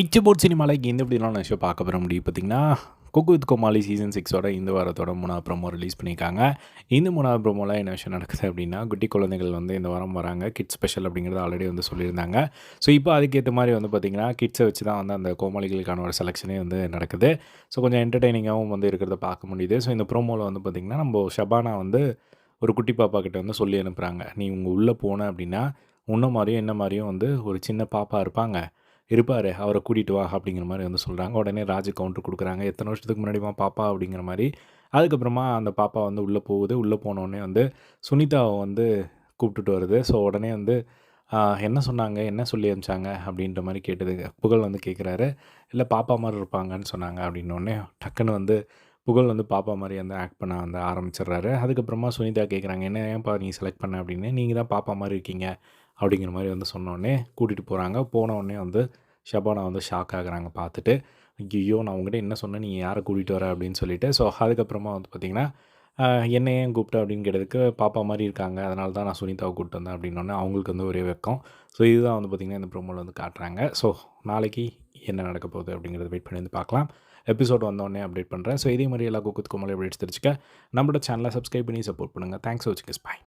இச்சபோர்ட் சினிமாலைக்கு சினிமாவில் இந்த எப்படிலாம் விஷயம் பார்க்க போகிற முடியும் பார்த்தீங்கன்னா குக்கு வித் கோமாளி சீசன் சிக்ஸோட இந்த வாரத்தோட மூணாவது ப்ரோமோ ரிலீஸ் பண்ணியிருக்காங்க. இந்த மூணாவது ப்ரோமோவில் என்ன விஷயம் நடக்குது அப்படின்னா குட்டி குழந்தைகள் வந்து இந்த வாரம் வராங்க. கிட்ஸ் ஸ்பெஷல் அப்படிங்கிறத ஆல்ரெடி வந்து சொல்லியிருந்தாங்க. ஸோ இப்போ அதுக்கேற்ற மாதிரி வந்து பார்த்திங்கன்னா கிட்ஸை வச்சு தான் வந்து அந்த கோமாளிகளுக்கான ஒரு செலெக்ஷனே வந்து நடக்குது. ஸோ கொஞ்சம் என்டர்டெய்னிங்காகவும் வந்து இருக்கிறத பார்க்க முடியுது. ஸோ இந்த ப்ரோமோவில் வந்து பார்த்திங்கன்னா நம்ம ஷபானா வந்து ஒரு குட்டி பாப்பா கிட்ட வந்து சொல்லி அனுப்புகிறாங்க நீ உங்கள் உள்ளே போன அப்படின்னா உன்ன மாதிரியும் என்ன மாதிரியும் வந்து ஒரு சின்ன பாப்பா இருப்பாங்க. இருப்பார் அவரை கூட்டிகிட்டு வா அப்படிங்கிற மாதிரி வந்து சொல்கிறாங்க உடனே ராஜு கவுண்டர் கொடுக்குறாங்க. எத்தனை வருஷத்துக்கு முன்னாடிமா பாப்பா அப்படிங்கிற மாதிரி. அதுக்கப்புறமா அந்த பாப்பா வந்து உள்ளே போகுது. உள்ளே போனோடனே வந்து சுனிதாவை வந்து கூப்பிட்டுட்டு வருது. ஸோ உடனே வந்து என்ன சொன்னாங்க? என்ன சொல்லி அனுப்பிச்சாங்க? அப்படின்ற மாதிரி கேட்டது. புகழ் வந்து கேட்குறாரு இல்லை பாப்பா மாதிரி இருப்பாங்கன்னு சொன்னாங்க. அப்படின்னோடனே டக்குன்னு வந்து புகழ் வந்து பாப்பா மாதிரி வந்து ஆக்ட் பண்ண வந்து ஆரம்பிச்சிடுறாரு. அதுக்கப்புறமா சுனிதா கேட்குறாங்க என்ன ஏன்ப்பா நீ செலக்ட் பண்ண? அப்படின்னு. நீங்கள் தான் பாப்பா மாதிரி இருக்கீங்க. அப்படிங்கிற மாதிரி வந்து சொன்னோடனே கூட்டிகிட்டு போகிறாங்க போனோடனே வந்து ஷபானா வந்து ஷாக் ஆகுறாங்க பார்த்துட்டு ஐயோ நான் உங்கள்கிட்ட என்ன சொன்னேன்? நீங்கள் யாரை கூட்டிகிட்டு வர? அப்படின்னு சொல்லிட்டு. ஸோ அதுக்கப்புறமா வந்து பார்த்திங்கன்னா என்னை ஏன் கூப்பிட்ட அப்படின்னு கேட்டதுக்கு பாப்பா மாதிரி இருக்காங்க. அதனால தான் நான் சுனிதாவை கூப்பிட்டு வந்தேன் அப்படின்னோடனே அவங்களுக்கு வந்து ஒரே வெக்கம். ஸோ இதுதான் வந்து பார்த்திங்கன்னா இந்த ப்ரோமோவில் வந்து காட்டுறாங்க. ஸோ நாளைக்கு என்ன நடக்க போகுது அப்படிங்கிறத வெயிட் பண்ணி வந்து பார்க்கலாம் எபிசோட் வந்தோடனே அப்டேட் பண்ணுறேன் ஸோ இதே மாதிரி எல்லா குக்குத் கோமலை அப்டேட்ஸ் தெரிஞ்சுக்க. நம்மளோட சேனலை சப்ஸ்கிரைப் பண்ணி சப்போர்ட் பண்ணுங்கள் தேங்க்ஸ் வச்சுக்கஸ் பாய்